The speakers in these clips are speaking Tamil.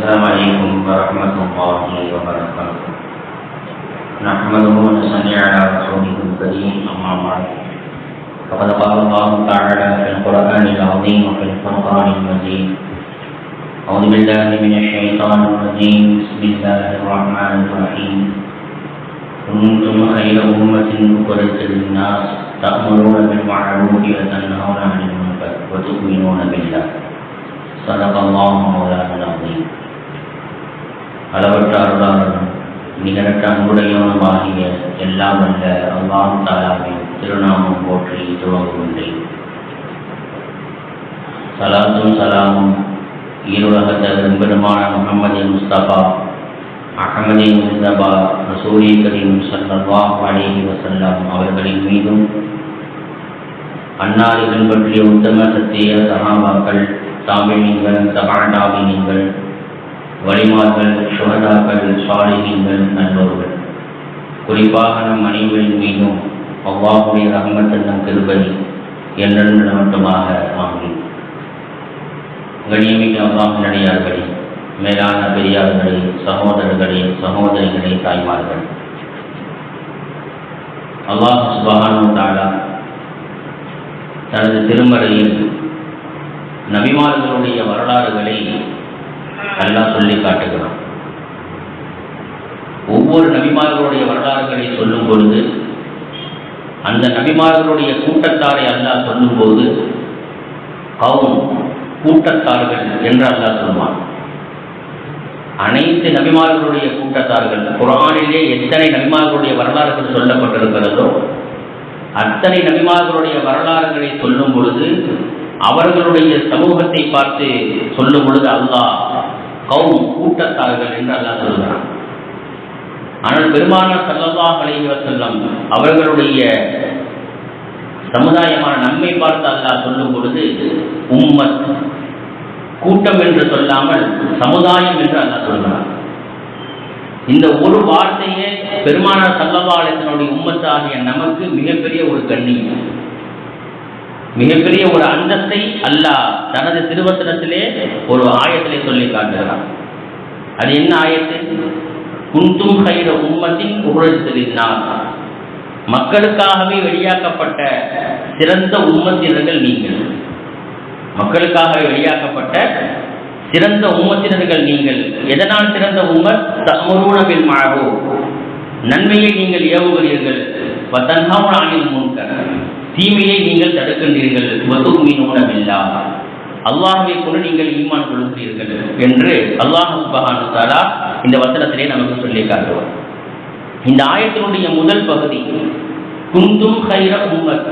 السلام عليكم ورحمة الله وبركاته. نحمده ونصلي على رسوله الكريم أما بعد. فقد قال الله تعالى في القرآن العظيم وفي الفرقان المجيد أعوذ بالله من الشيطان الرجيم. بسم الله الرحمن الرحيم. كنتم خير أمة أخرجت للناس تأمرون بالمعروف وتنهون عن المنكر وتؤمنون بالله. صدق الله مولانا العظيم. அளவற்ற அருளாளரும் நிகரற்ற அன்புடையவனுமாகிய எல்லாம் வந்த அல்லாஹ் தாலாவின் திருநாமம் போற்றி துவங்குகின்றேன். சலாத்தும் சலாமும் ஈருலகத்த பெருமான முகமது முஸ்தபா அகமதி முஸ்தபா ரசூலி கரீம் சல்லல்லாஹு அலைஹி வசல்லாம் அவர்களின் மீதும் அன்னாரை பின்பற்றிய உத்தம சத்திய சகாபாக்கள் தாமிழிங்கள் தபாண்டாவினீங்கள் வழிமார்கள் சுகதாக்கள் சாலினீங்கள் நல்லோர்கள் குறிப்பாக நம் அனைவரின் மீதும் அவ்வாவுடைய ரஹமத்தன் நம் திருப்பதி என்றென்று மட்டுமாக ஆமி கணியமிக்க அவ்வாஹ் மேலான பெரியார்களே சகோதரர்களே சகோதரிகளே தாய்மார்கள். அல்லாஹ் சுபஹானு தாலா தனது திருமறையில் நபிமார்களுடைய வரலாறுகளை நல்லா சொல்லி காட்டுகிறான் ஒவ்வொரு நபிமார்களுடைய வரலாறுகளை சொல்லும் பொழுது அந்த நபிமார்களுடைய கூட்டத்தாரை அல்லாஹ் சொல்லும்போது கவுன் கூட்டத்தார்கள் என்று அல்லாஹ் சொல்லுவான் அனைத்து நபிமார்களுடைய கூட்டத்தார்கள் குரானிலே எத்தனை நபிமார்களுடைய வரலாறுகள் சொல்லப்பட்டிருக்கிறதோ அத்தனை நபிமார்களுடைய வரலாறுகளை சொல்லும் பொழுது அவர்களுடைய சமூகத்தை பார்த்து சொல்லும் பொழுது அல்லாஹ் கௌம் கூட்டத்தார்கள் என்று அல்லாஹ் சொல்கிறான். ஆனால் பெருமானார் சல்லல்லாஹ் அலைஹி செல்லம் அவர்களுடைய சமுதாயமான நம்மை பார்த்து அல்லாஹ் சொல்லும் பொழுது உம்மத் கூட்டம் என்று சொல்லாமல் சமுதாயம் என்று அல்லாஹ் சொல்கிறான். இந்த ஒரு வார்த்தையே பெருமானார் சல்லவாலத்தினுடைய உம்மத்து நமக்கு மிகப்பெரிய ஒரு கண்ணியம். மிகப்பெரிய ஒரு அந்தத்தை அல்லாஹ் தனது திருவசனத்திலே ஒரு ஆயத்திலே சொல்லி காட்டுகிறான். அது என்ன ஆயத்து? குந்தும் கைர உம்மத்தின் புகழ்த்தினார் மக்களுக்காகவே வெளியாக்கப்பட்ட சிறந்த உம்மத்தினர்கள் நீங்கள். மக்களுக்காகவே வெளியாக்கப்பட்ட சிறந்த உம்மத்தினர்கள் நீங்கள். எதனால் சிறந்த உம்மத்? தமரூனபில் மாழோ நன்மையை நீங்கள் ஏவுகிறீர்கள். வதன்ஹாவுனானில் முன்கர். தீமையை நீங்கள் தடுக்கின்றீர்கள். வதுமீனோனவில்லா அல்லாஹுவை கொண்டு நீங்கள் ஈமான் கொள்கிறீர்கள் என்று அல்லாஹ் சுபஹானு தாலா இந்த வசனத்திலே நமக்கு சொல்லி காட்டுவார். இந்த ஆயத்தினுடைய முதல் பகுதி குந்தும் ஹைர உம்மத்.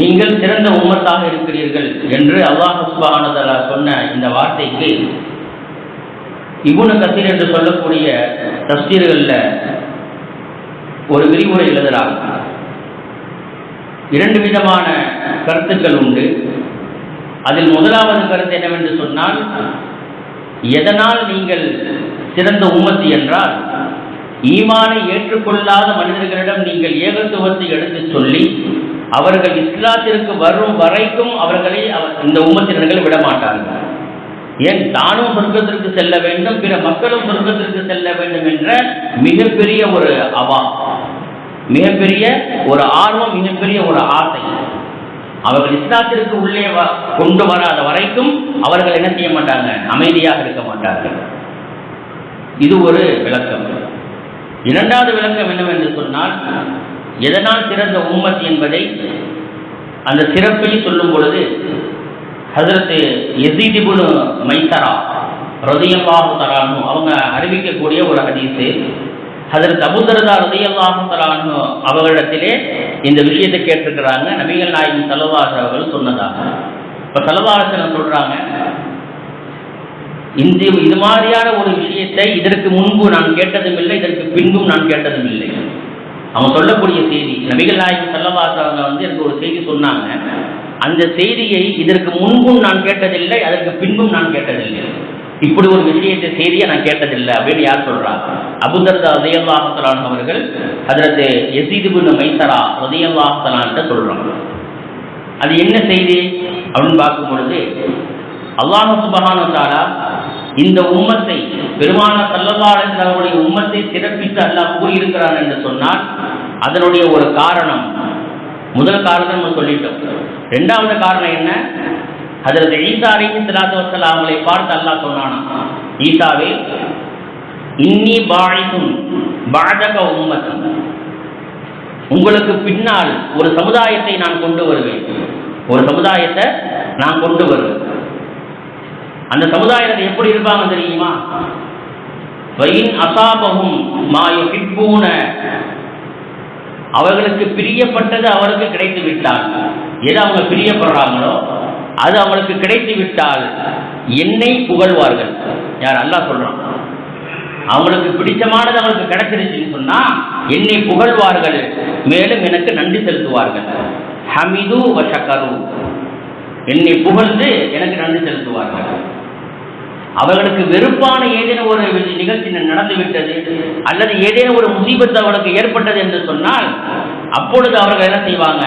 நீங்கள் சிறந்த உம்மத்தாக இருக்கிறீர்கள் என்று அல்லாஹ் சுபஹானு தாலா சொன்ன இந்த வார்த்தைக்கு இபுன கசீர் என்று சொல்லக்கூடிய தஸ்தீர்களில் ஒரு விரிவுரை எழுதுகிறாங்க இரண்டு விதமான கருத்துக்கள் உண்டு. அதில் முதலாவது கருத்து என்னவென்று சொன்னால் எதனால் நீங்கள் சிறந்த உம்மத்து என்றால் ஈமானை ஏற்றுக்கொள்ளாத மனிதர்களிடம் நீங்கள் ஏகத்துவத்தை எடுத்து சொல்லி அவர்கள் இஸ்லாத்திற்கு வரும் வரைக்கும் அவர்களை இந்த உம்மத்தினர்கள் விட மாட்டார்கள் ஏன்? தானும் சொர்க்கத்திற்கு செல்ல வேண்டும் பிற மக்களும் சொர்க்கத்திற்கு செல்ல வேண்டும் என்ற மிகப்பெரிய ஒரு அவா. மிகப்பெரிய ஒரு ஆர்வம் மிகப்பெரிய ஒரு ஆசை. அவர்கள் இஸ்லாத்திற்கு உள்ளே கொண்டு வராத வரைக்கும் அவர்கள் என்ன செய்ய மாட்டாங்க? அமைதியாக இருக்க மாட்டார்கள். இது ஒரு விளக்கம். இரண்டாவது விளக்கம் என்னவென்று சொன்னால் எதனால் சிறந்த உம்மத் என்பதை அந்த சிறப்பை சொல்லும் பொழுது ஹசரத்து எசிதிபுனு மைத்தரா ரதியல்லாஹு தரானு அவங்க அறிவிக்கக்கூடிய ஒரு ஹதீஸு. அதற்கு அபுதரதா ரதியல்லாஹு தரானு அவர்களிடத்திலே இந்த விஷயத்தை கேட்டிருக்கிறாங்க. நபிகள் நாயகன் செலவாசர் அவர்கள் சொன்னதாக. இப்போ சல்லவாசனம் சொல்கிறாங்க இந்த இது மாதிரியான ஒரு விஷயத்தை இதற்கு முன்பு நான் கேட்டதும் இல்லை இதற்கு பின்பும் நான் கேட்டதும் இல்லை அவங்க சொல்லக்கூடிய செய்தி நபிகள் நாயகன் சல்லவாஸ் அவங்க வந்து எனக்கு ஒரு செய்தி சொன்னாங்க. அந்த செய்தியை இதற்கு முன்பும் நான் கேட்டதில்லை அதற்கு பின்பும் நான் கேட்டதில்லை. இப்படி ஒரு விஷயத்தை செய்தியை நான் கேட்டதில்லை அப்படின்னு யார் சொல்றா? அபுதர்தா ரதையல்லாஹலான் அவர்கள் அதற்கு எசீதுபின் மைசரா ரதையல்லாஹலான்ட்ட சொல்றாங்க. அது என்ன செய்தி? அப்படின்னு பார்க்கும் பொழுது அல்லாஹு சுபஹானு இந்த உம்மத்தை பெருமான சல்லல்லாஹு அவருடைய உம்மத்தை சிறப்பித்து அல்லாஹ் கூறியிருக்கிறான் என்று சொன்னால் அதனுடைய ஒரு காரணம் முதல் காரணம் நம்ம சொல்லிட்டோம். ரெண்டாவது காரணம் என்ன? அதற்கு ஈசா அலிஹி சலாத்து வசலாம் அவங்களை பார்த்து அல்லாஹ் சொன்னானா ஈசாவே இன்னி பாழிக்கும் பாஜக உம்மத்தம் உங்களுக்கு பின்னால் ஒரு சமுதாயத்தை நான் கொண்டு வருவேன். ஒரு சமுதாயத்தை நான் கொண்டு வருவேன். அந்த சமுதாயத்தில் எப்படி இருப்பாங்க தெரியுமா? வயின் அசாபகும் மாயு பிற்பூன அவர்களுக்கு பிரியப்பட்டது அவருக்கு கிடைத்து விட்டார். எது அவங்க பிரியப்படுறாங்களோ அது அவங்களுக்கு கிடைத்து விட்டால் என்னை புகழ்வார்கள். யார்? அல்லா சொல்றான். அவங்களுக்கு பிடிச்சமானது அவங்களுக்கு கிடைச்சிருச்சுன்னு சொன்னா என்னை புகழ்வார்கள். மேலும் எனக்கு நன்றி செலுத்துவார்கள். ஹமிது வசக்கரு என்னை புகழ்ந்து எனக்கு நன்றி செலுத்துவார்கள். அவர்களுக்கு வெறுப்பான ஏதேனும் ஒரு நிகழ்ச்சி நடந்து விட்டது அல்லது ஏதேனும் ஒரு முசீபத்து அவர்களுக்கு ஏற்பட்டது என்று சொன்னால் அப்பொழுது அவர்கள் என்ன செய்வாங்க?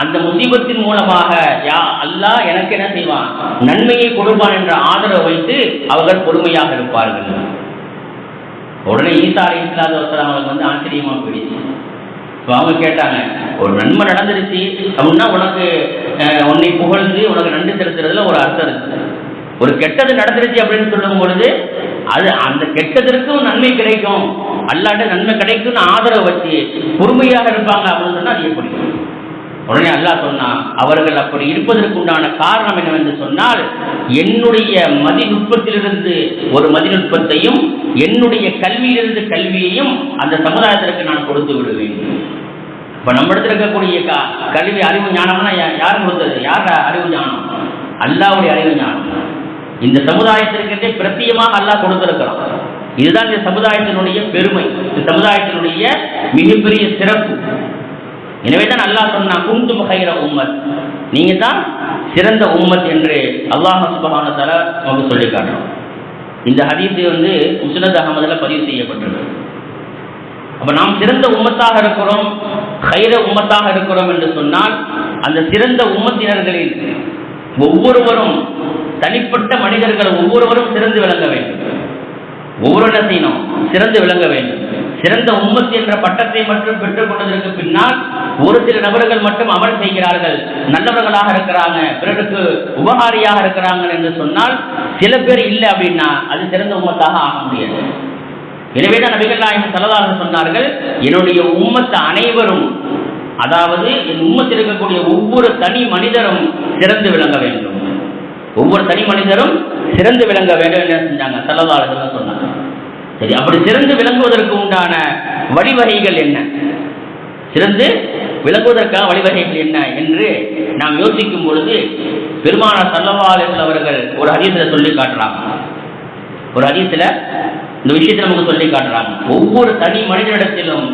அந்த முசீபத்தின் மூலமாக யா அல்லாஹ் எனக்கு என்ன செய்வான்? நன்மையை கொடுப்பான் என்ற ஆதரவை வைத்து அவர்கள் பொறுமையாக இருப்பார்கள். உடனே ஈசா அலி இஸ்லாத அவங்களுக்கு வந்து ஆச்சரியமா போயிடுச்சு. இப்போ அவங்க கேட்டாங்க ஒரு நன்மை நடந்துருச்சு அப்படின்னா உனக்கு உன்னை புகழ்ந்து உனக்கு நன்றி செலுத்துறதுல ஒரு அர்த்தம் இருக்கு. ஒரு கெட்டது நடந்துருச்சு அப்படின்னு சொல்லும் பொழுது அது அந்த கெட்டதற்கும் நன்மை கிடைக்கும். அல்லாட்ட நன்மை கிடைக்கும்னு ஆதரவு வச்சு பொறுமையாக இருப்பாங்க அப்படின்னு சொன்னா அது எப்படி? உடனே அல்லாஹ் சொன்னான் அவர்கள் அப்படி இருப்பதற்கு உண்டான காரணம் என்னவென்று சொன்னால் என்னுடைய மதிநுட்பத்திலிருந்து ஒரு மதிநுட்பத்தையும் என்னுடைய கல்வியிலிருந்து கல்வியையும் அந்த சமுதாயத்திற்கு நான் கொடுத்து விடுவேன். இப்ப நம்ம இடத்துல இருக்கக்கூடிய கல்வி அறிவு ஞானம்னா யார் கொடுத்தது? யார் அறிவு ஞானம்? அல்லாவுடைய அறிவு ஞானம். இந்த சமுதாயத்திற்கே பிரத்தியமாக அல்லாஹ் கொடுத்திருக்கிறான். இதுதான் இந்த சமுதாயத்தினுடைய பெருமை. இந்த சமுதாயத்தினுடைய மிகப்பெரிய சிறப்பு. எனவே தான் அல்லாஹ் சொன்னா குந்தும் முகைர உம்மத். நீங்க தான் சிறந்த உம்மத் என்று அல்லாஹ் சுபஹான தலா நமக்கு சொல்லி காட்டுறோம் இந்த ஹதீஸ் வந்து முஸ்னத் அகமதுல பதிவு செய்யப்பட்டுள்ளது அப்ப நாம் சிறந்த உம்மத்தாக இருக்கிறோம் ஹைர உம்மத்தாக இருக்கிறோம் என்று சொன்னால் அந்த சிறந்த உம்மத்தினர்களில் ஒவ்வொருவரும் தனிப்பட்ட மனிதர்கள் ஒவ்வொருவரும் சிறந்து விளங்க வேண்டும். ஒவ்வொரு செய்யணும்? சிறந்து விளங்க வேண்டும். சிறந்த உம்மத்து என்ற பட்டத்தை மட்டும் பெற்றுக் கொண்டதற்கு பின்னால் ஒரு சில நபர்கள் மட்டும் அமல் செய்கிறார்கள். நல்லவர்களாக இருக்கிறாங்க. பிறருக்கு உபகாரியாக இருக்கிறாங்க என்று சொன்னால் சில பேர் இல்லை அப்படின்னா அது சிறந்த உம்மத்தாக ஆக முடியாது. எனவே தான் நபிகள் நாயகம் தலதாக சொன்னார்கள் என்னுடைய உம்மத்து அனைவரும் அதாவது என் உம்மத்தில் இருக்கக்கூடிய ஒவ்வொரு தனி மனிதரும் சிறந்து விளங்க வேண்டும். ஒவ்வொரு தனி மனிதரும் சிறந்து விளங்க வேண்டும் என்று செஞ்சாங்க தலவாளர்கள் சொன்னாங்க. சரி அப்படி சிறந்து விளங்குவதற்கு உண்டான வழிவகைகள் என்ன? சிறந்து விளங்குவதற்கான வழிவகைகள் என்ன என்று நாம் யோசிக்கும் பொழுது பெருமான சல்லவாளர்கள் அவர்கள் ஒரு அதிசல சொல்லி காட்டுறாங்க. ஒரு அதிசல இந்த விஷயத்தை நமக்கு சொல்லி காட்டுறாங்க. ஒவ்வொரு தனி மனிதனிடத்திலும்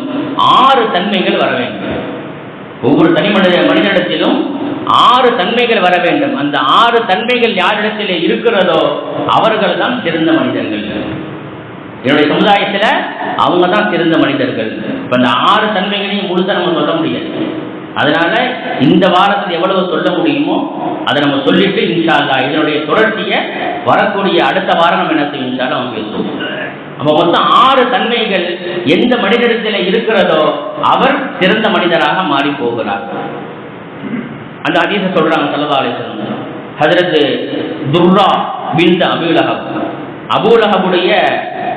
ஆறு தன்மைகள் வர வேண்டும். ஒவ்வொரு தனி மனித மனிதனிடத்திலும் ஆறு தன்மைகள் வர வேண்டும். அந்த ஆறு தன்மைகள் யாரிடத்தில் இருக்கிறதோ அவர்கள் தான் சிறந்த மனிதர்கள். என்னுடைய சமுதாயத்தில் அவங்க தான் சிறந்த மனிதர்கள். இப்போ இந்த ஆறு தன்மைகளையும் முழுசா நம்ம சொல்ல முடியாது. அதனால இந்த வாரத்தில் எவ்வளவு சொல்ல முடியுமோ அதை நம்ம சொல்லிட்டு இன்ஷால்லா இதனுடைய தொடர்ச்சியை வரக்கூடிய அடுத்த வாரம் நம்ம என்ன செய்யும் இன்ஷால்லா அவங்க பேசுவோம். அப்போ மொத்தம் ஆறு தன்மைகள் எந்த மனிதத்தில் இருக்கிறதோ அவர் சிறந்த மனிதராக மாறி போகிறார். அந்த அதீத சொல்றாங்க சல்லா ஹதரத்து துர்ரா பிந்த அபுலகம் அபுலகமுடைய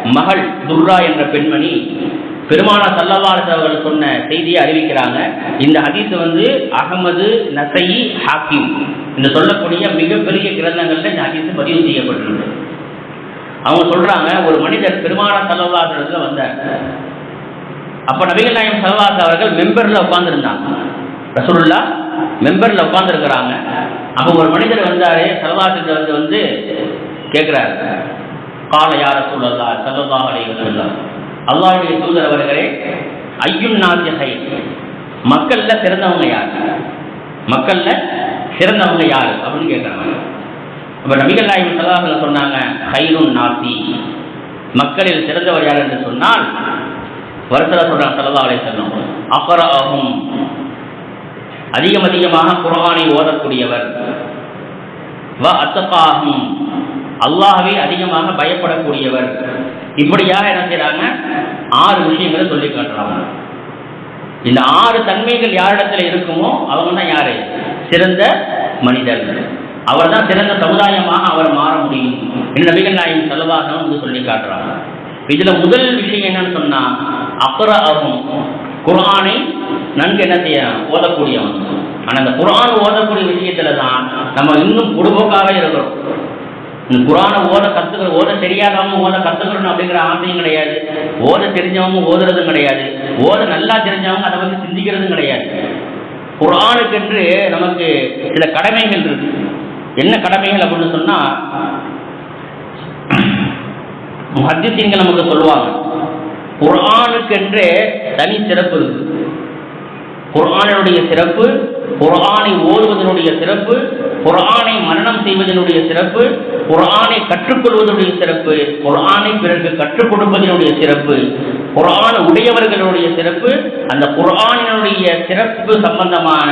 மகள் துர்ரா என்ற பெண்மணி பெருமானா சல்லவாரத் அவர்கள் சொன்ன செய்தியை அறிவிக்கிறாங்க. இந்த ஹதீஸ் வந்து அகமது நசை ஹாக்கிம். என்று சொல்லக்கூடிய மிகப்பெரிய கிரந்தங்கள்ல இந்த ஹதீஸ் பதிவு செய்யப்பட்டிருக்கு. அவங்க சொல்றாங்க ஒரு மனிதர் பெருமான சல்லவாசத்துல வந்தார். அப்ப நபிகள் நாயம் சல்லவாஸ் அவர்கள் மெம்பர்ல உட்கார்ந்துருந்தாங்க. ரசூலுல்லா மெம்பர்ல உட்கார்ந்துருக்கிறாங்க. அப்போ ஒரு மனிதர் வந்தாரு சல்லவாசத்தை வந்து வந்து கேட்கிறாரு கால யார சூழல்லா சல்லா அலைய அல்லாவுடைய தூதர் அவர்களே ஐயுன் நாத்தியகை மக்கள்ல சிறந்தவங்க யார்? மக்கள்ல சிறந்தவங்க யார் அப்படின்னு கேட்கிறாங்க அப்ப நபிகள் நாயகம் சல்லாஹல சொன்னாங்க ஹைருன் நாசி. மக்களில் சிறந்தவர் யார் என்று சொன்னால் வருஷல சொல்றாங்க சல்லா அலை சொல்லும் அபராகும் அதிகம் அதிகமாக குரானை ஓதக்கூடியவர். வ அத்தப்பாகும் அல்லாஹவே அதிகமாக பயப்படக்கூடியவர். இப்படியாக என்ன செய்யறாங்க ஆறு விஷயங்களை சொல்லி காட்டுறாங்க. இந்த ஆறு தன்மைகள் யாரிடத்துல இருக்குமோ அவங்க தான் யாரு? சிறந்த மனிதர்கள் அவர் தான் சிறந்த சமுதாயமாக அவர் மாற முடியும். என்று நபிகள் நாயின் செலவாக வந்து சொல்லி காட்டுறாங்க. இதுல முதல் விஷயம் என்னன்னு சொன்னா அப்புற ஆகும் குரானை நன்கு என்ன செய்ய ஓதக்கூடியவன். ஆனா அந்த குரான் ஓதக்கூடிய விஷயத்துல தான் நம்ம இன்னும் பொடுபோக்காக இருக்கிறோம். குரானை ஓத கத்துக்கிற ஓத தெரியாதவங்க ஓத கத்துக்கணும் அப்படிங்கிற ஆசையும் கிடையாது. ஓத தெரிஞ்சவங்க ஓதுறதும் கிடையாது. ஓத நல்லா தெரிஞ்சவங்க அதை வந்து சிந்திக்கிறதும் கிடையாது. குரானுக்கென்று நமக்கு சில கடமைகள் இருக்கு. என்ன கடமைகள் அப்படின்னு சொன்னால் முஹத்திசீன்கள் நமக்கு சொல்லுவாங்க. குர்ஆனுக்கென்றே தனி சிறப்பு இருக்கு. குரானுடைய சிறப்பு குரானை ஓதுவதனுடைய சிறப்பு குரானை மரணம் செய்வதனுடைய சிறப்பு குரானை கற்றுக்கொள்வதனுடைய சிறப்பு குரானை பிறகு கற்றுக் கொடுப்பதனுடைய சிறப்பு குரான் உடையவர்களுடைய சிறப்பு அந்த குரானினுடைய சிறப்பு சம்பந்தமான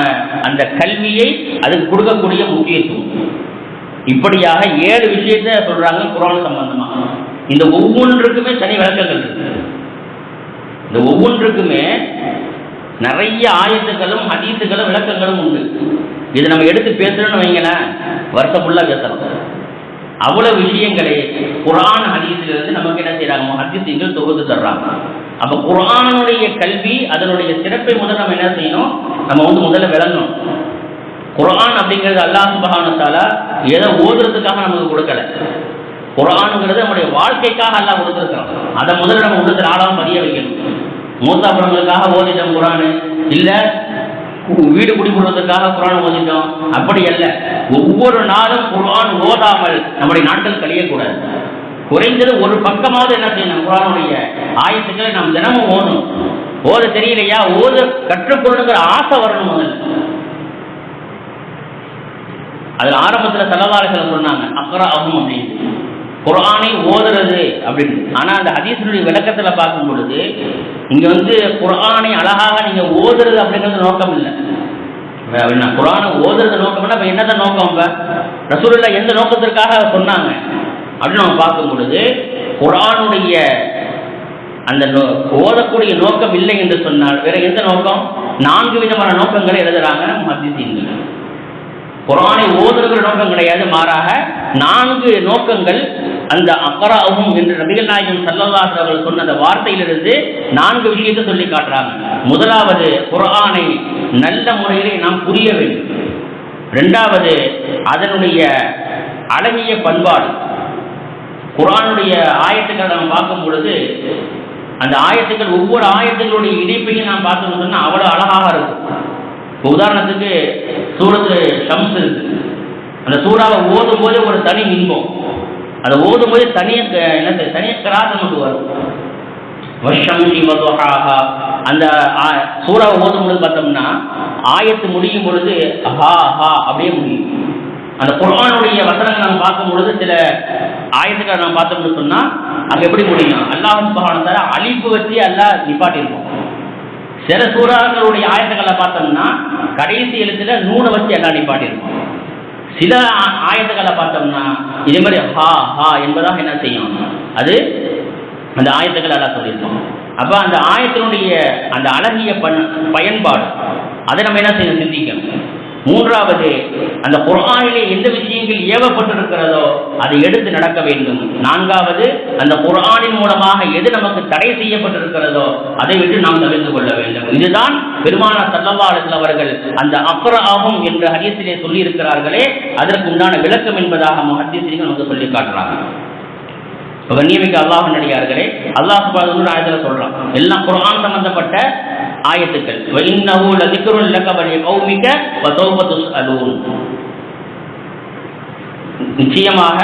அந்த கல்வியை அதுக்கு கொடுக்கக்கூடிய முக்கியத்துவம். இப்படியாக ஏழு விஷயத்தை சொல்றாங்க குரான் சம்பந்தமாக இந்த ஒவ்வொன்றுக்குமே தனி விளக்கங்கள் இருக்கு. இந்த ஒவ்வொன்றுக்குமே நிறைய ஆயத்துக்களும் அதீத்துகளும் விளக்கங்களும் உண்டு. இது நம்ம எடுத்து பேசணும்னு வைங்களேன் வருத்தமுள்ள ஃபுல்லாக பேசலாம் அவ்வளவு விஷயங்களை குரான் ஹதீஸிலிருந்து நமக்கு என்ன செய்யறாங்க ஹதீஸுங்கள் தொகுத்து தர்றாங்க. அப்போ குரானுடைய கல்வி அதனுடைய சிறப்பை முதல் நம்ம என்ன செய்யணும்? நம்ம வந்து முதல்ல விளங்கணும். குரான் அப்படிங்கிறது அல்லாஹ் சுபஹானத்தாலா ஏதோ ஓதுறதுக்காக நமக்கு கொடுக்கல. குரானுங்கிறது நம்முடைய வாழ்க்கைக்காக அல்லாஹ் கொடுத்துருக்கோம் அதை முதல்ல நம்ம உள்ளத்தில் ஆழம் பதிய வைக்கணும். மூத்தாப்புறங்களுக்காக ஓதிட்டோம் குரானு. இல்லை வீடு குடிபடுவதற்காக குரான் ஓதிட்டோம். அப்படி அல்ல. ஒவ்வொரு நாளும் குரான் ஓதாமல் நம்முடைய நாட்கள் கழியக்கூடாது. குறைந்தது ஒரு பக்கமாவது என்ன செய்யணும்? குரானுடைய ஆயத்துக்களை நாம் தினமும் ஓதணும். ஓத தெரியலையா? ஓத கற்றுக்கொள்ளுங்கிற ஆசை வரணும் முதல்ல. அதில் ஆரம்பத்தில் செலவாளர்கள் சொன்னாங்க அக்கரா ஆகும் அப்படின்னு. குரானை ஓதுறது அப்படின்னு. ஆனால் அந்த ஹதீசனுடைய விளக்கத்தில் பார்க்கும் பொழுது இங்கே வந்து குரானை அழகாக நீங்கள் ஓதுறது அப்படிங்கிறது நோக்கம் இல்லை. அப்படின்னா குரானை ஓதுறது நோக்கம்னா இப்போ என்னதான் நோக்கம் இப்போ ரசூலுல்லா எந்த நோக்கத்திற்காக சொன்னாங்க? அப்படின்னு நம்ம பார்க்கும் பொழுது குரானுடைய அந்த நோ- ஓதக்கூடிய நோக்கம் இல்லை என்று சொன்னால் வேற எந்த நோக்கம்? நான்கு விதமான நோக்கங்களை எழுதுறாங்க மத்தியசீன்கள் குரானை ஓதுகிற நோக்கம் கிடையாது. மாறாக நான்கு நோக்கங்கள் அந்த அக்கராவும் என்று நபிகள் நாயகம் சல்லல்லாஹு அவர்கள் சொன்ன அந்த வார்த்தையிலிருந்து நான்கு விஷயத்தை சொல்லி காட்டுறாங்க. முதலாவது குரானை நல்ல முறையிலே நாம் புரிய வேண்டும். ரெண்டாவது அதனுடைய அழகிய பண்பாடு. குரானுடைய ஆயத்துக்களை நாம் பார்க்கும் பொழுது அந்த ஆயத்துக்கள் ஒவ்வொரு ஆயத்துக்களுடைய இணைப்பையும் நாம் பார்த்தோம்னு சொன்னால் அவ்வளோ அழகாக இருக்கும். இப்போ உதாரணத்துக்கு சூரத்து ஷம்ஸ் இருக்கு. அந்த சூறாவை ஓதும் போதே ஒரு தனி இன்பம். அதை ஓதும் போதே தனிய என்ன தனிய கிராஸ் நமக்கு வரும் வருஷம் அந்த ஆ- சூறாவை ஓதும் பொழுது பார்த்தோம்னா ஆயத்து முடியும் பொழுது ஹா ஹா அப்படியே முடியும். அந்த குரானுடைய வசனங்கள் நம்ம பார்க்கும் பொழுது சில ஆயத்துக்களை நம்ம பார்த்தோம்னு சொன்னால் அங்கே எப்படி முடியும்? அல்லாஹ் சுப்ஹானஹு வ வச்சு அல்லாஹ் நிப்பாட்டியிருப்போம் சில சூறாக்களுடைய ஆயத்துக்களை பார்த்தோம்னா கடைசி எழுத்துல நூனை வச்சு எல்லாம் நிப்பாட்டியிருப்போம் சில ஆ- ஆயத்துக்களை பார்த்தோம்னா இதே மாதிரி ஹா ஹா என்பதாக என்ன செய்யும்? அது அந்த ஆயத்துக்கள் எல்லாம் சொல்லியிருக்கோம் அப்ப அந்த ஆயத்தினுடைய அந்த அழகிய பண் பயன்பாடு அதை நம்ம என்ன செய்யணும் சிந்திக்கணும். மூன்றாவது அந்த குரானிலே எந்த விஷயங்கள் ஏவப்பட்டிருக்கிறதோ அதை எடுத்து நடக்க வேண்டும். நான்காவது அந்த குரானின் மூலமாக எது நமக்கு தடை செய்யப்பட்டிருக்கிறதோ அதை விட்டு நாம் தவிர்த்து கொள்ள வேண்டும். இதுதான் பெருமான சல்லல்லாஹு அவர்கள் அந்த அக்ர ஆகும் என்று ஹதீஸிலே சொல்லி இருக்கிறார்களே அதற்கு உண்டான விளக்கம் என்பதாக முஹத்தீஸ்கள் நமக்கு சொல்லி காட்டுறாங்க. இப்ப கண்ணியமிக்க அல்லாஹ் நடிகார்களே அல்லாஹ் ஆயத்தில் சொல்றான் எல்லாம் குர்ஆன் சம்பந்தப்பட்ட ஆயத்துக்கள். வ இன்னஹு லதிக்ருல் லக வ லிகௌமிக நிச்சயமாக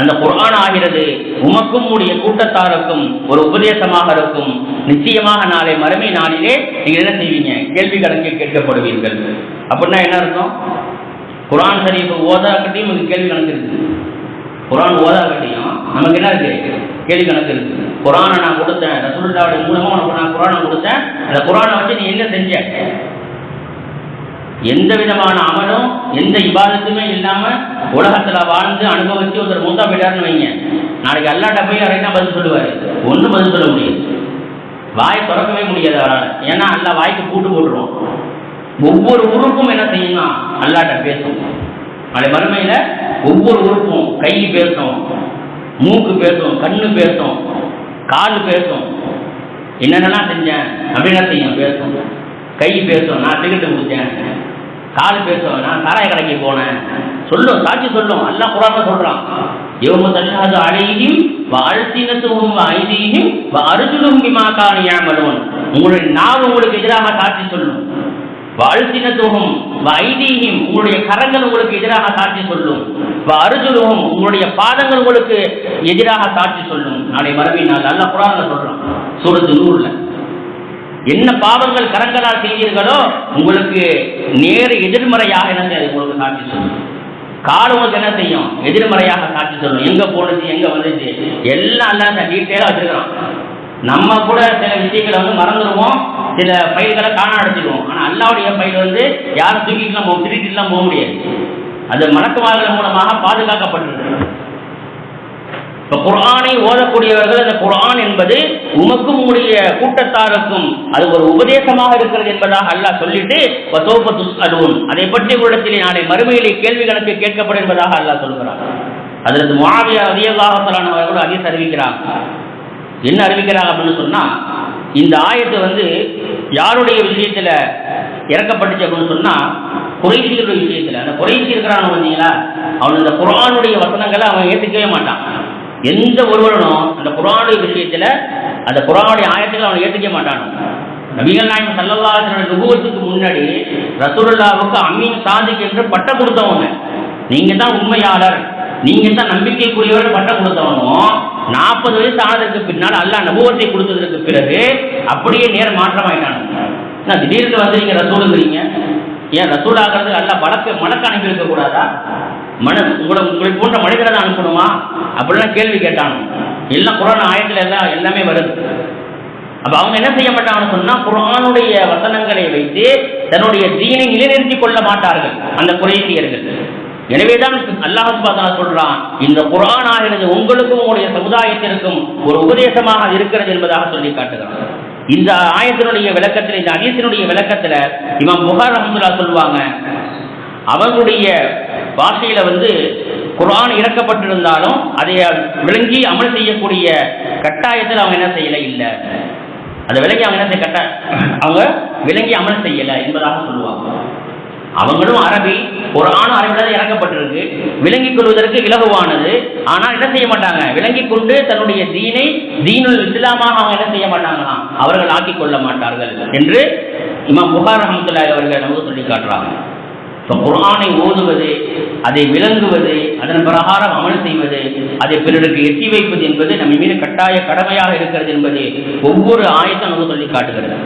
அந்த குர்ஆன் ஆகிறது உமக்கும் உடைய கூட்டத்தாருக்கும் ஒரு உபதேசமாக இருக்கும். நிச்சயமாக நாளை மறுமை நாளிலே நீங்க என்ன செய்வீங்க? கேள்வி கணக்கில் கேட்கப்படுவீர்கள். அப்படின்னா என்ன இருக்கும் குரான் ஷரீஃப் ஓதாக்கட்டையும் கேள்வி கணக்கு இருக்குது. குரான் ஓதாகட்டியும் நமக்கு என்ன இருக்கு? கேள்வி கணக்கு இருக்குது. குரானை நான் கொடுத்தேன். ரசூலுல்லாவுடைய மூலமாக உனக்கு நான் குரானை கொடுத்தேன். அந்த குரானை வச்சு நீ என்ன செஞ்ச? எந்த விதமான அமலும் எந்த இபாதத்துமே இல்லாமல் உலகத்துல வாழ்ந்து அனுபவித்து ஒருத்தர் மூத்தா போயிட்டாருன்னு வைங்க. நாளைக்கு அல்லாட்ட போய் யாரையும் பதில் சொல்லுவார்? ஒன்றும் பதில் சொல்ல முடியாது. வாய் திறக்கவே முடியாது அவரால். ஏன்னா எல்லா வாய்க்கு கூட்டு போட்டுருவோம் ஒவ்வொரு உறுப்பும் என்ன செய்யணும் அல்லாட்ட பேசும். நாளை மறுமையில் ஒவ்வொரு உறுப்பும் கை பேசும் மூக்கு பேசும் கண்ணு பேசும். கால் பேசும். என்னென்னலாம் செஞ்சேன்? அப்படின்னா செய்யும் பேசும். கை பேசும். நான் டிக்கெட்டு முடித்தேன் கால் பேசும். நான் சாராய கடைக்கு போனேன். சொல்லும் சாட்சி சொல்லும். எல்லாம் குரான சொல்றான். யோம தஷாது அலைஹிம் வாழ்த்தினத்துவும் ஐதீஹிம் அருஜுலும் ஏன் ஏமலோன் உங்களுடைய நாவு உங்களுக்கு எதிராக சாட்சி சொல்லும். வாழ்த்தினத்துவம் ஐதீகம் உங்களுடைய கரங்கள் உங்களுக்கு எதிராக சாட்சி சொல்லும். அருஜுலுகம் உங்களுடைய பாதங்கள் உங்களுக்கு எதிராக சாட்சி சொல்லும். நாளை மறுமை நாள் நல்ல புறாங்க சொல்றோம் சூரத்து நூறுல என்ன பாவங்கள் கரங்களால் செய்தீர்களோ உங்களுக்கு நேர் எதிர்மறையாக என்ன அது உங்களுக்கு சாட்சி சொல்லும். கால் உங்களுக்கு என்ன செய்யும் எதிர்மறையாக சாட்சி சொல்லும். எங்க போனது எங்க வந்துச்சு எல்லாம் எல்லாம் டீட்டெயிலாக வச்சிருக்கிறோம் நம்ம கூட சில விஷயங்களை வந்து மறந்துடுவோம் சில பயிர்களை காண அடைச்சிடுவோம் ஆனால் அல்லாவுடைய பயிர் வந்து யாரும் தூக்கிக்கலாம் போக திருட்டிலாம் போக முடியாது. அது மணக்குமார்கள் மூலமாக பாதுகாக்கப்பட்டிருக்கு இப்போ குரானை ஓதக்கூடியவர்கள் அந்த குரான் என்பது உமக்கும் உடைய கூட்டத்தாருக்கும் அது ஒரு உபதேசமாக இருக்கிறது என்பதாக அல்லாஹ் சொல்லிட்டு அதுவும் அதை பற்றி உங்களிடத்திலே நாளை மறுமையிலே கேள்வி கணக்கு கேட்கப்படும் என்பதாக அல்லாஹ் சொல்கிறார் அதில் மாவியா அதிகலாகத்தலானவர்கள் அதிக அறிவிக்கிறாங்க. என்ன அறிவிக்கிறாங்க அப்படின்னு சொன்னா இந்த ஆயத்தை வந்து யாருடைய விஷயத்தில் இறக்கப்பட்டுச்சு அப்படின்னு சொன்னால் குறைசிகளுடைய விஷயத்தில். அந்த குறைசி இருக்கிறான் வந்தீங்களா? அவன் இந்த குரானுடைய வசனங்களை அவன் ஏற்றுக்கவே மாட்டான். எந்த ஒருவனும் அந்த குரானுடைய விஷயத்தில் அந்த குரானுடைய ஆயத்துக்களை அவன் ஏற்றுக்க மாட்டான்? நபிகள் நாயகம் சல்லல்லாஹன நுபுவத்துக்கு முன்னாடி ரசூலுல்லாவுக்கு அமீன் சாதிக் என்று பட்டம் கொடுத்தவங்க. நீங்கள் தான் உண்மையாளர். நீங்கள் தான் நம்பிக்கைக்குரியவர் பட்டம் கொடுத்தவனும் நாற்பது வயசு ஆனதுக்கு பின்னால் அல்லா நபுவத்தை கொடுத்ததற்கு பிறகு அப்படியே நேரம் மாற்றமாயிட்டாங்க திடீர்னு வந்து நீங்க ரசூலுங்கிறீங்க? ஏன் ரசூல் ஆகிறது அல்ல வழக்கு மணக்க அனுப்பியிருக்க கூடாதா மன உங்களை உங்களை போன்ற மனிதரை தான் அனுப்பணுமா? அப்படிலாம் கேள்வி கேட்டாங்க எல்லாம் குரான் ஆயத்தில் எல்லாம் எல்லாமே வருது. அப்போ அவங்க என்ன செய்ய மாட்டாங்கன்னு சொன்னால் குரானுடைய வசனங்களை வைத்து தன்னுடைய தீனை நிலைநிறுத்திக் கொள்ள மாட்டார்கள் அந்த குறைசியர்கள் எனவேதான் அல்லாஹ் சொல்றான் இந்த குரான் ஆகிறது உங்களுக்கும் உங்களுடைய சமுதாயத்திற்கும் ஒரு உபதேசமாக இருக்கிறது என்பதாக சொல்லி காட்டுகிறான். இந்த ஆயத்தினுடைய விளக்கத்தில் இந்த அதியத்தினுடைய விளக்கத்தில் இவன் புகார் அஹமதுல்லா சொல்லுவாங்க அவர்களுடைய பாஷையில வந்து குரான் இறக்கப்பட்டிருந்தாலும் அதை விளங்கி அமல் செய்யக்கூடிய கட்டாயத்தில் அவங்க என்ன செய்யல? இல்லை. அதை விளங்கி அவங்க என்ன செய்ய கட்ட அவங்க விளங்கி அமல் செய்யலை என்பதாக சொல்லுவாங்க. அவங்களும் அரபி ஒரு ஆணும் அரபியில் இறக்கப்பட்டிருக்கு. விளங்கிக் கொள்வதற்கு இலகுவானது ஆனால் என்ன செய்ய மாட்டாங்க? விளங்கிக் கொண்டு தன்னுடைய தீனை தீனுள் இஸ்லாமாக அவங்க என்ன செய்ய மாட்டாங்களாம்? அவர்கள் ஆக்கிக் கொள்ள மாட்டார்கள் என்று இமாம் புகார் அஹமத்துல்லாய் அவர்கள் நமக்கு சொல்லி காட்டுறாங்க. குரானை ஓதுவது அதை விளங்குவது அதன் பிரகாரம் அமல் செய்வது அதை பிறருக்கு எட்டி வைப்பது என்பது நம்ம மீது கட்டாய கடமையாக இருக்கிறது என்பது ஒவ்வொரு ஆயத்தம் நமக்கு சொல்லி காட்டுகிறது.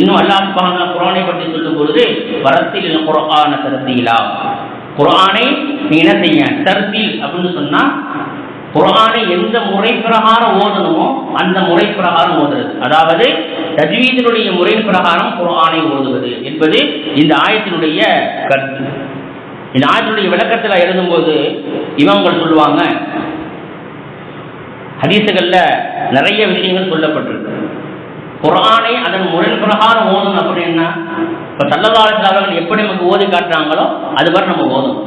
இன்னும் அல்லாஹ் குரானை பற்றி சொல்லும் பொழுது வரத்தில் குரான தருத்தீலா குரானை நீ என்ன செய்ய? தருத்தில் அப்படின்னு சொன்னா குரானை எந்த முறை பிரகாரம் ஓதணுமோ அந்த முறை பிரகாரம் ஓதுறது. அதாவது தஜ்வீதினுடைய முறை பிரகாரம் குரானை ஓதுவது என்பது இந்த ஆயத்தினுடைய கருத்து. இந்த ஆயத்தினுடைய விளக்கத்தில் எழுதும்போது இவங்கள் சொல்லுவாங்க ஹதீசுகளில் நிறைய விஷயங்கள் சொல்லப்பட்டிருக்கு. குரானை அதன் முறை பிரகாரம் ஓதணும் அப்படின்னா இப்போ சல்லதாலத்தில் அவர்கள் எப்படி நமக்கு ஓதி காட்டுறாங்களோ அது மாதிரி நம்ம ஓதணும்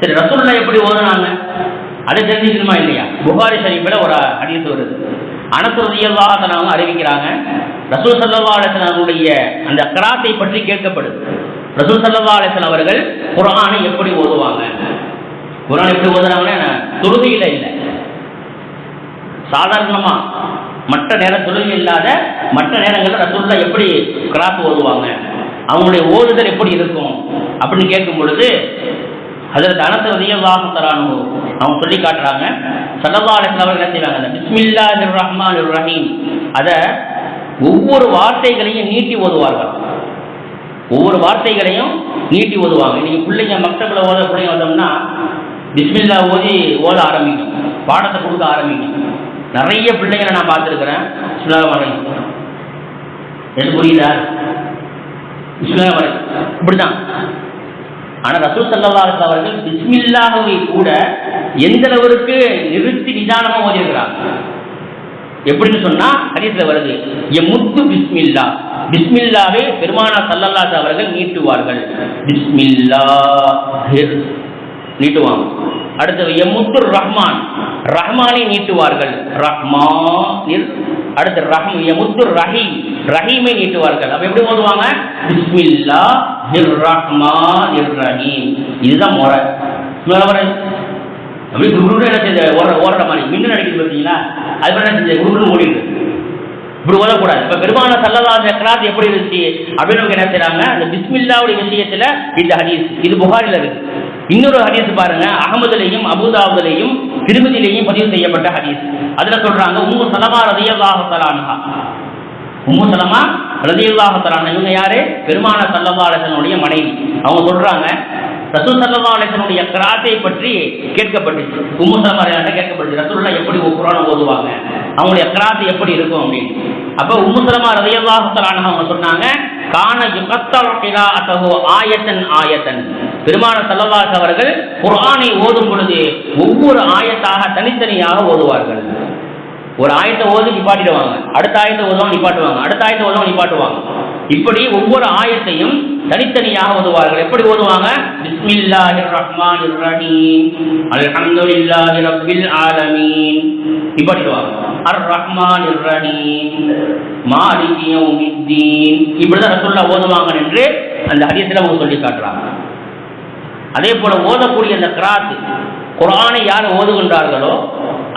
சரி ரசூல்லா எப்படி ஓதுனாங்க? அதை தெரிஞ்சுக்கணுமா இல்லையா? புகாரி ஷரீஃபில் ஒரு அடித்து வருது. அனசுரதியல்லாதனாலும் அறிவிக்கிறாங்க ரசூல் சல்லா அலிஸ்லாமுடைய அந்த கராத்தை பற்றி கேட்கப்படுது. ரசூல் சல்லா அலிஸ்லாம் அவர்கள் குரானை எப்படி ஓதுவாங்க? குரான் எப்படி ஓதுறாங்கன்னா துருதியில் இல்லை. சாதாரணமாக மற்ற நேரம் தொழில் இல்லாத மற்ற நேரங்களில் ரசூல்லா எப்படி கிராப் ஓதுவாங்க? அவங்களுடைய ஓடுதல் எப்படி இருக்கும்? அப்படின்னு கேட்கும் பொழுது அதில் அனச லாபம் தரானு அவங்க சொல்லி காட்டுறாங்க. சல்லா அலிஸ்லாம் அவர்கள் என்ன செய்வாங்க? அந்த பிஸ்மில்லா ரஹ்மான் ரஹீம் அதை ஒவ்வொரு வார்த்தைகளையும் நீட்டி ஓதுவார்கள். ஒவ்வொரு வார்த்தைகளையும் நீட்டி ஓதுவாங்க. இன்னைக்கு பிள்ளைங்க மக்தபில் ஓத பிள்ளைங்க வந்தோம்னா பிஸ்மில்லா ஓதி ஓத ஆரம்பிக்கும். பாடத்தை கொடுக்க ஆரம்பிக்கும். நிறைய பிள்ளைங்களை நான் பார்த்துருக்குறேன். சுலாக எனக்கு புரியுதா? பிஸ்மில்லா வரை இப்படிதான் ஆனா ரசூல் சல்லா அவர்கள் பிஸ்மில்லாவை கூட எந்த அளவிற்கு நிறுத்தி நிதானமாக ஓதியிருக்கிறாங்க? எப்படின்னு சொன்னா ஹதீஸ்ல வருது எமுத்து பிஸ்மில்லா. பிஸ்மில்லாவே பெருமானா சல்லல்லாஹு அவர்கள் நீட்டுவார்கள். பிஸ்மில்லா நீட்டுவாங்க. அடுத்தது எமுத்து ரஹ்மான். ரஹ்மானை நீட்டுவார்கள். ரஹ்மான் அடுத்து ரஹம் எமுத்து ரஹீம். ரஹீமை நீட்டுவார்கள். அப்ப எப்படி ஓதுவாங்க? பிஸ்மில்லா நிர் ரஹ்மான் நிர் ரஹீம். இதுதான் முறை. முறை. அப்படி குரு என்ன செஞ்ச ஓடுற ஓடுற மாதிரி. மின்னல் அடிக்கிறது பார்த்தீங்களா? அது என்ன செஞ்ச? குரு ஓடிடுது. இப்படி ஓதக்கூடாது. இப்ப பெருமான சல்லல்லா கிராத் எப்படி இருந்துச்சு? அப்படின்னு நமக்கு என்ன செய்யறாங்க அந்த பிஸ்மில்லாவுடைய விஷயத்துல இந்த ஹதீஸ் இது புகாரில் இருக்கு. இன்னொரு ஹதீஸ் பாருங்க அகமதுலையும் அபுதாபுலையும் திருமதியிலையும் பதிவு செய்யப்பட்ட ஹதீஸ். அதுல சொல்றாங்க உம்மு சலமா ரதியல்லாஹு தலான்ஹா உம்மு சலமா ரதியல்லாஹு தலான இவங்க யாரு? பெருமான சல்லல்லா அலிசனுடைய மனைவி. அவங்க சொல்றாங்க ரசூல் சல்லா அலிசனுடைய கிராத்தை பற்றி கேட்கப்பட்டுச்சு. உம்மு சலமா ரலியல்லாஹு கேட்கப்பட்டுச்சு? ரசூல்லா எப்படி குரான் ஓதுவாங்க? அவங்களுடைய கிராத்து எப்படி இருக்கும் அப்படின்னு. அப்ப உம்மு சலமா ரதியல்லாஹு தலான்ஹா அவங்க சொன்னாங்க கான ஆயத்தன் ஆயத்தன். பெருமான சல்லல்லாஹு அவர்கள் குரானை ஓதும் பொழுது ஒவ்வொரு ஆயத்தாக தனித்தனியாக ஓதுவார்கள். ஒரு ஆயத்தை ஓது நிப்பாட்டிடுவாங்க. அடுத்த ஆயத்தை ஓதுவாங்க நிப்பாட்டுவாங்க. அடுத்த ஆயத்தை ஓதுவாங்க நிப்பாட்டுவாங்க. இப்படி ஒவ்வொரு ஆயத்தையும் தனித்தனியாக ஓதுவார்கள். எப்படி ஓதுவாங்க? பிஸ்மில்லாஹிர் ரஹ்மானிர் ரஹீம் அல்ஹம்துலில்லாஹி ரப்பில் ஆலமீன் இப்படி அர் ரஹ்மானிர் ரஹீம் மாலிகி யௌமித்தீன். இப்படிதான் ரசூலுல்லாஹ் ஓதுவாங்க என்று அந்த ஹதீஸ்ல அவங்க சொல்லி காட்டுறாங்க. அதே போல ஓதக்கூடிய அந்த கிராத் குரானை யார் ஓதுகின்றார்களோ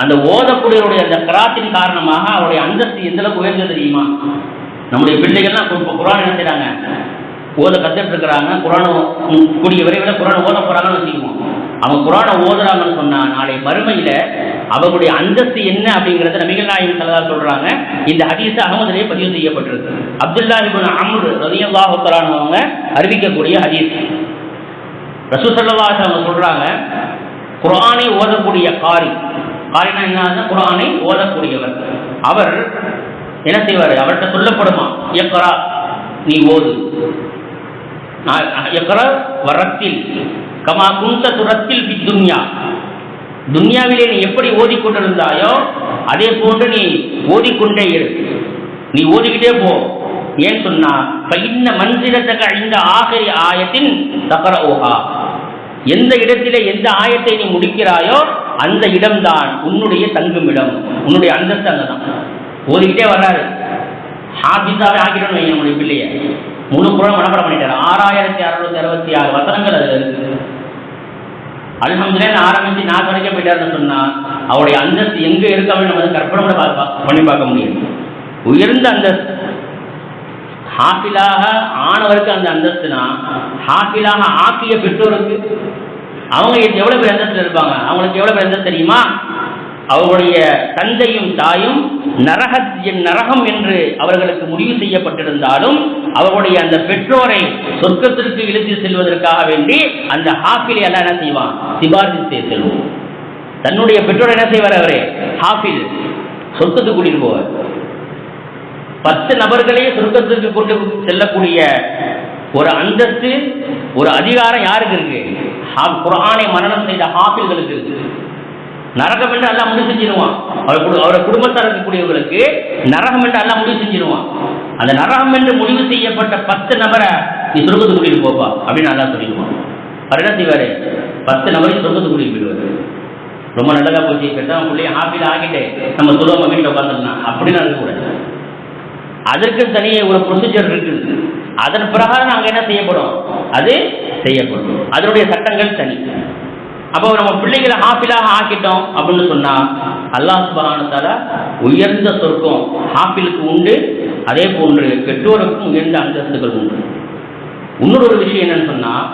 அந்த ஓதக்கூடியவருடைய அந்த கிராத்தின் காரணமாக அவருடைய அந்தஸ்து எந்த அளவுக்கு உயர்ந்தது தெரியுமா? நம்முடைய பிள்ளைகள்லாம் இப்போ குரான் என்ன ஓத கத்துட்டு இருக்கிறாங்க குரானை கூடிய விரைவில் குரானை ஓத போறாங்கன்னு வச்சுக்குவோம் அவங்க குரானை ஓதுறாங்கன்னு சொன்னால் நாளை மறுமையில் அவங்களுடைய அந்தஸ்து என்ன அப்படிங்கறத நபிகள் நாயகம் சல்லா சொல்கிறாங்க இந்த ஹதீஸ் அகமதுலேயே பதிவு செய்யப்பட்டிருக்கு. அப்துல்லா இபுன் அம்ரு ரலியல்லாஹு தஆலா அவங்க அறிவிக்கக்கூடிய ஹதீஸ். ரசூசல்லாஸ் அவங்க சொல்கிறாங்க குரானை ஓதக்கூடிய காரி. காரினா என்ன? குரானை ஓதக்கூடியவர். அவர் என்ன செய்வார்? அவர்கிட்ட சொல்லப்படுமா? எக்கரா நீ ஓது. எக்கரா வரத்தில் கமா குந்த துரத்தில் துன்யா. துன்யாவிலே நீ எப்படி ஓதிக்கொண்டிருந்தாயோ அதே போன்று நீ ஓதிக்கொண்டே இரு. நீ ஓதிக்கிட்டே போ. ஏன் சொன்னா இன்ன மன்சிரத்தக அழிந்த ஆகரி ஆயத்தின் தகர ஓஹா எந்த இடத்திலே எந்த ஆயத்தை நீ முடிக்கிறாயோ அந்த இடம்தான் உன்னுடைய தங்குமிடம். உன்னுடைய அந்தஸ்து அங்கதான். ஓதிக்கிட்டே வர்றாரு. ஹாபிஸாவே ஆக்கிடணும் வைங்க நம்முடைய பிள்ளைய. முழு குரல் மனப்படம் பண்ணிட்டார். ஆறாயிரத்தி அறுநூத்தி அறுபத்தி ஆறு வசனங்கள் அதுல இருக்கு. அல்ஹம்துலில்லாஹ் ஆரம்பிச்சு நான் வரைக்கும் போயிட்டாருன்னு சொன்னால் அவருடைய அந்தஸ்து எங்கே இருக்கு அப்படின்னு நம்ம வந்து கற்பனை கூட பார்க்க- பண்ணி பார்க்க முடியும் உயர்ந்த அந்தஸ்து. ஹாஃபிலாக ஆனவருக்கு அந்த அந்தஸ்துனா ஹாஃபிலாக ஆக்கிய பெற்றோருக்கு அவங்க எவ்வளோ பேர் அந்தஸ்தில் இருப்பாங்க? அவங்களுக்கு எவ்வளோ பேர் அந்தஸ்து தெரியுமா? அவருடைய தந்தையும் தாயும் நரக நரகம் என்று அவர்களுக்கு முடிவு செய்யப்பட்டிருந்தாலும் அவர்களுடைய அந்த பெற்றோரை சொர்க்கத்திற்கு இழுத்து செல்வதற்காக வேண்டி அந்த ஹாஃபிலை எல்லாம் என்ன செய்வான்? சிபாரிசு செல்வோம் தன்னுடைய பெற்றோர் என்ன செய்வார் அவரே? ஹாஃபில் சொர்க்கத்துக்கு கூட்டிட்டு போவார். பத்து நபர்களே சொர்க்கத்திற்கு கொண்டு செல்லக்கூடிய ஒரு அந்தஸ்து ஒரு அதிகாரம் யாருக்கு இருக்கு? குரானை மரணம் செய்த ஹாஃபில்களுக்கு இருக்கு. நரகம் என்று எல்லாம் முடிவு செஞ்சிருவான். அவர் குடு- அவரை குடும்பத்தார் இருக்கக்கூடியவர்களுக்கு நரகம் என்று எல்லாம் முடிவு செஞ்சிருவான். அந்த நரகம் என்று முடிவு செய்யப்பட்ட பத்து நபரை நீ சொர்க்கத்துக்கு கூட்டிட்டு போப்பா அப்படின்னு நல்லா சொல்லிடுவான். அவர் என்ன செய்வாரு? பத்து நபரையும் சொர்க்கத்துக்கு கூட்டிட்டு போயிடுவாரு. ரொம்ப நல்லதா போச்சு பெருசாக பிள்ளைய ஹாப்பியில் ஆகிட்டு நம்ம சொல்லுவாங்க வீட்டில் உட்காந்துருந்தோம் அப்படின்னு நடக்கக்கூடாது அதற்கு தனியே ஒரு ப்ரொசீஜர் இருக்குது அதன் பிரகாரம் நாங்கள் என்ன செய்யப்படும்? அது செய்யப்படும். அதனுடைய சட்டங்கள் தனி. அப்போ நம்ம பிள்ளைகளை ஹாஃபிலாக ஆக்கிட்டோம் அப்படின்னு சொன்னால் அல்லாஹ் சுபஹானத்தால உயர்ந்த சொர்க்கம் ஹாஃபிலுக்கு உண்டு அதே போன்று பெற்றோருக்கும் உயர்ந்த அந்தஸ்துகள் உண்டு. இன்னொரு ஒரு விஷயம் என்னன்னு சொன்னால்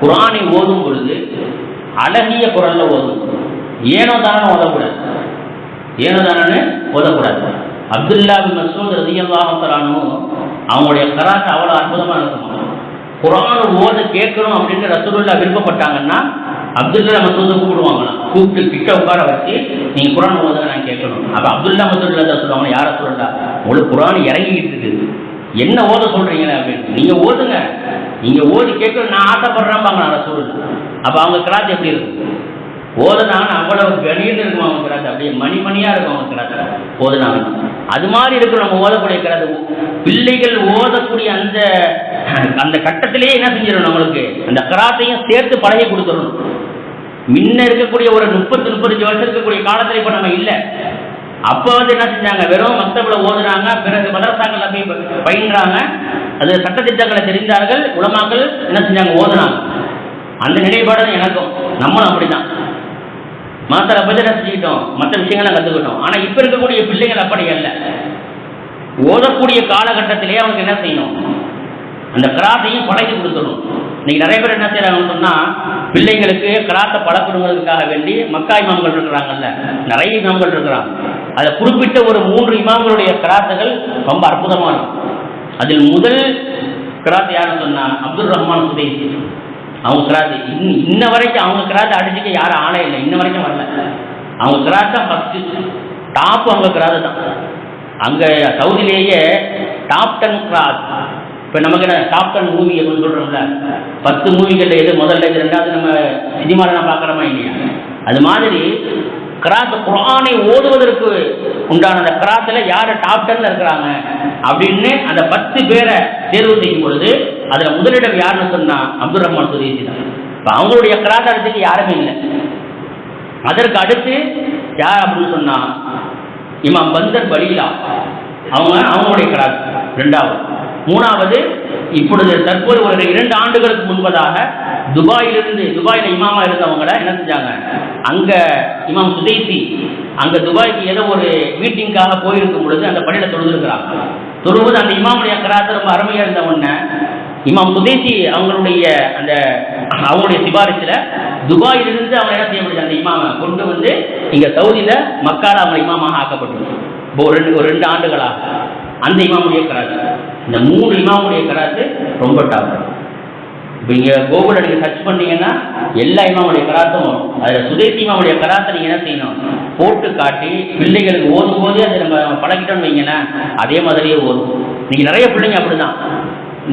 குரானை ஓதும் பொழுது அழகிய குரலில் ஓதும். ஏனோ தானே ஓதக்கூடாது. ஏனோ தானே ஓதக்கூடாது. அப்துல்லா பின் மசூத் ரதியல்லாஹு தஆலானு அவங்களுடைய கராத் அவ்வளோ அற்புதமாக இருக்கும் குரான் ஓத கேட்கணும் அப்படின்னு ரசூலுல்லாஹ் விருப்பப்பட்டாங்கன்னா அப்துல்லா மசூதை கூப்பிடுவாங்களாம் கூப்பிட்டு கிட்ட உட்கார வச்சு நீங்க குரான் ஓதுங்க நான் கேட்கணும். அப்ப அப்துல்லா மசூதுல்லா தான் சொல்லுவாங்க யார சொல்லா உங்களுக்கு குரான் இறங்கிட்டு இருக்குது. என்ன ஓத சொல்றீங்க அப்படின்னு. நீங்க ஓதுங்க. நீங்க ஓதி கேட்க நான் ஆசைப்படுறேன்பாங்க நான் ரசூல் அப்ப அவங்க கிராத் எப்படி இருக்கும்? ஓதுனாங்கன்னா அவ்வளவு வெளியில் இருக்கும் அவங்க கிராத். அப்படியே மணி மணியா இருக்கும் அவங்க கிராத். ஓதுனாங்க அது மாதிரி இருக்கும் நம்ம ஓதக்கூடிய கிராத். பிள்ளைகள் ஓதக்கூடிய அந்த அந்த கட்டத்திலேயே என்ன செஞ்சிடணும் நம்மளுக்கு? அந்த கிராத்தையும் சேர்த்து பழகி கொடுத்துடணும். முன்ன இருக்கக்கூடிய ஒரு முப்பத்து முப்பத்தஞ்சு வருஷம் இருக்கக்கூடிய காலத்துல இப்ப நம்ம இல்லை. அப்போ வந்து என்ன செஞ்சாங்க? வெறும் மக்தபில் ஓதுனாங்க பிறகு மதரசாக்கள் போய் பயின்றாங்க. அது சட்டத்திட்டங்களை தெரிந்தார்கள் உலமாக்கள் என்ன செஞ்சாங்க? ஓதுனாங்க. அந்த நிலைப்பாடு எனக்கும். நம்மளும் அப்படிதான் மாத்திர பற்றி என்ன செஞ்சுக்கிட்டோம்? மற்ற விஷயங்களை கற்றுக்கிட்டோம் ஆனால் இப்போ இருக்கக்கூடிய பிள்ளைகள் அப்படி அல்ல. ஓதக்கூடிய காலகட்டத்திலே அவங்க என்ன செய்யணும்? அந்த கிராத்தையும் பழகி கொடுத்துடணும் இன்னைக்கு நிறைய பேர் என்ன செய்யறாங்கன்னு சொன்னா பிள்ளைங்களுக்கு கிராத்தை பழக்கணுங்கிறதுக்காக வேண்டி மக்கா இமாம்கள் இருக்கிறாங்கல்ல நிறைய இமாம்கள் இருக்கிறாங்க. அதை குறிப்பிட்ட ஒரு மூன்று இமாம்களுடைய கிராத்துகள் ரொம்ப அற்புதமான அதில் முதல் கிராத் யாருன்னு சொன்னா அப்துல் ரஹ்மான் சுதேசி அவங்க கிராத்து இன் இன்ன வரைக்கும் அவங்க கிராத்தை அடிச்சுக்க யாரும் ஆளே இல்லை இன்ன வரைக்கும் வரல. அவங்க கிராத் தான் ஃபஸ்ட்டு டாப் அவங்க கிராத்து தான். அங்கே சவுதியிலேயே டாப் டென் கிராத் இப்போ நமக்கு என்ன டாப் டென் மூவி அப்படின்னு சொல்கிறோம்ல பத்து மூவிகளில் எது முதல்ல இது ரெண்டாவது நம்ம சினிமாவில் பார்க்குறோமா இல்லையா? அது மாதிரி கிராத் குரானை ஓதுவதற்கு உண்டான அந்த கிராத்தில் யார் டாப் டென்ல இருக்கிறாங்க அப்படின்னு அந்த பத்து பேரை தேர்வு செய்யும் பொழுது அதில் முதலிடம் யாருன்னு சொன்னால் அப்துல் ரஹ்மான் சுதேசி தான். இப்போ அவங்களுடைய கிராத் அடுத்துக்கு யாருமே இல்லை. அதற்கு அடுத்து யார் அப்படின்னு சொன்னால் இமாம் பந்தர் பலீலா. அவங்க அவங்களுடைய கிராத் ரெண்டாவது. மூணாவது இப்பொழுது தற்போது ஒரு இரண்டு ஆண்டுகளுக்கு முன்பதாக துபாயிலிருந்து துபாயில் இமாமா இருந்தவங்கள என்ன செஞ்சாங்க? அங்க இமாம் சுதேசி அங்க துபாய்க்கு ஏதோ ஒரு மீட்டிங்காக போயிருக்கும் பொழுது அந்த பள்ளியில தொழுதுருக்கிறாங்க. தொழுவது அந்த இமாமுடைய கராத்து ரொம்ப அருமையா இருந்த உடனே இமாம் சுதேசி அவங்களுடைய அந்த அவங்களுடைய சிபாரிசுல துபாயிலிருந்து அவங்க என்ன செய்ய முடியும் அந்த இமாமை கொண்டு வந்து இங்க சவுதியில மக்கால அவங்க இமாமாக ஆக்கப்பட்டு ஒரு ரெண்டு ஒரு ரெண்டு ஆண்டுகளாக. அந்த இமாமுடைய கராத்து. இந்த மூணு இமாமுடைய கராத்து ரொம்ப டாப் இப்போ இங்கே கோகுல நீங்கள் சர்ச் பண்ணீங்கன்னா எல்லா இமாமுடைய கராத்தும் வரும். அதில் சுதேசி இமாமுடைய கராத்தை நீங்கள் என்ன செய்யணும்? போட்டு காட்டி பிள்ளைகளுக்கு ஓதும் போதே அதை நம்ம பழகிட்டோம்னு வைங்கன்னா அதே மாதிரியே ஓதும். இன்னைக்கு நிறைய பிள்ளைங்க அப்படிதான்.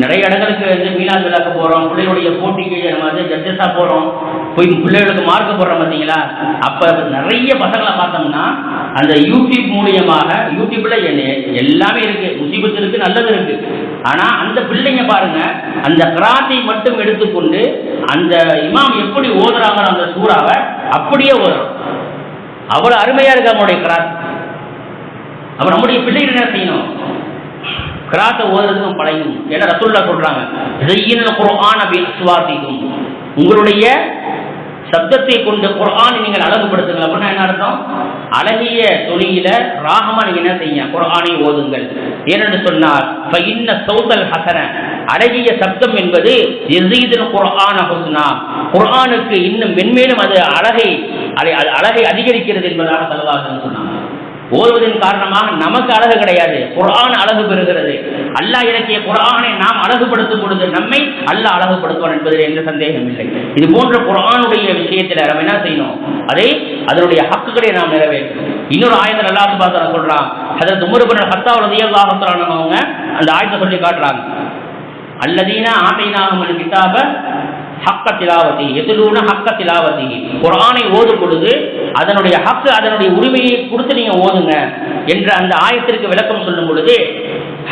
நிறைய இடங்களுக்கு வந்து மீனாது விழாக்கு போகிறோம் பிள்ளைகளுடைய போட்டிக்கு நம்ம வந்து ஜட்ஜஸாக போகிறோம் போய் பிள்ளைகளுக்கு மார்க் போடுறோம் பார்த்தீங்களா? அப்போ நிறைய பசங்களை பார்த்தோம்னா அந்த யூடியூப் மூலியமாக யூடியூப்ல எல்லாமே இருக்குது முசிபத்து இருக்குது நல்லது இருக்குது ஆனால் அந்த பிள்ளைங்க பாருங்க. அந்த கிராத்தை மட்டும் எடுத்துக்கொண்டு அந்த இமாம் எப்படி ஓதுறாங்களோ அந்த சூறாவை அப்படியே ஓதுறோம் அவ்வளோ அருமையாக இருக்கு அவனுடைய கிராத் அப்ப நம்முடைய பிள்ளைகள் என்ன செய்யணும்? கிராத்தை ஓதுறதுக்கும் பழகும் ஏன்னா ரசூல்லா சொல்றாங்க? குரான் அப்படி சுவாசிக்கும் உங்களுடைய சப்தத்தை கொண்டு குரானை நீங்கள் அழகுபடுத்துங்கள் அப்படின்னா என்ன அர்த்தம்? அழகிய தொழில ராகமா நீங்க என்ன செய்ய குரானை ஓதுங்கள். ஏனென்று சொன்னார் இன்ன சௌதல் ஹசன. அழகிய சப்தம் என்பது குரான ஹுஸ்னா. குரானுக்கு இன்னும் மென்மேலும் அது அழகை அழகை அதிகரிக்கிறது என்பதாக தலைவாக சொன்னாங்க. ஓதுவதன் காரணமாக நமக்கு அழகு கிடையாது. குரான் அழகு பெறுகிறது. அல்லாஹ் இறக்கிய குரானை நாம் அழகுபடுத்தும் பொழுது நம்மை அல்லாஹ் அழகுபடுத்துவான் என்பதில் எந்த சந்தேகம் இல்லை. இது போன்ற குரானுடைய விஷயத்தில் நம்ம என்ன செய்யணும்? அதை அதனுடைய ஹக்குகளை நாம் நிறைவேற்றணும். இன்னொரு ஆயத்தில் அல்லாஹ் பார்த்தா சொல்றான். அதற்கு உமருபன் ஹத்தாவில் அவங்க அந்த ஆயத்தை சொல்லி காட்டுறாங்க. அல்லதீனா ஆட்டைனாகும் கிதாப ஹக்க திலாவதி எதுலூன ஹக்க திலாவதி? குரானை ஓதும் பொழுது அதனுடைய ஹக்கு அதனுடைய உரிமையை கொடுத்து நீங்கள் ஓதுங்க என்ற அந்த ஆயத்திற்கு விளக்கம் சொல்லும் பொழுது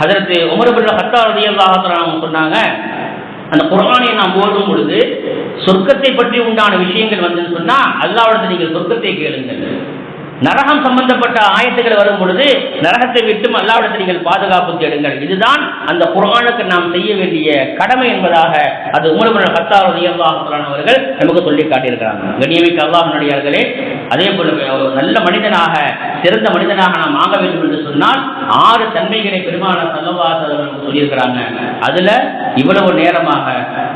அதற்கு உமரபுல்ல ஹத்தாவதி அல்லாஹ் சொன்னாங்க அந்த குரானை நாம் ஓதும் பொழுது சொர்க்கத்தை பற்றி உண்டான விஷயங்கள் வந்துன்னு சொன்னால் அல்லாவிடத்தில் நீங்கள் சொர்க்கத்தை கேளுங்கள். நரகம் சம்பந்தப்பட்ட ஆயத்துகள் வரும் பொழுது நரகத்தை விட்டு அல்லாவிடத்தில் நீங்கள் பாதுகாப்பு தேடுங்கள். இதுதான் அந்த குரானுக்கு நாம் செய்ய வேண்டிய கடமை என்பதாக அது உமரபுர ஹத்தாரதி அவர்கள் நமக்கு சொல்லி காட்டியிருக்கிறாங்க. கண்ணியமிக்க அல்லாஹ் நடிகார்களே அதே போல நல்ல மனிதனாக சிறந்த மனிதனாக நாம் ஆக வேண்டும் என்று சொன்னால் ஆறு தன்மைகளை பெருமான சல்லவாசவர்கள் சொல்லியிருக்கிறாங்க. அதுல இவ்வளவு நேரமாக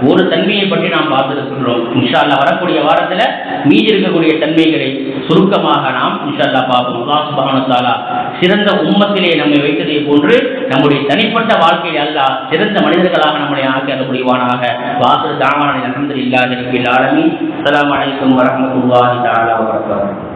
ஒரு தன்மையை பற்றி நாம் பார்த்திருக்கின்றோம். இன்ஷால்லா வரக்கூடிய வாரத்துல மீதி இருக்கக்கூடிய தன்மைகளை சுருக்கமாக நாம் இன்ஷால்லா பார்ப்போம். அல்லா சுபானத்தாலா சிறந்த உம்மத்திலே நம்மை வைத்ததை போன்று நம்முடைய தனிப்பட்ட வாழ்க்கையில் அல்ல சிறந்த மனிதர்களாக நம்முடைய ஆக்கி அந்த முடிவானாக வாசல் தாமான நடந்து இல்லாத ஆலமி அலாம் வலைக்கம் வரமத்துல்லாஹி தாலா வரகாத்து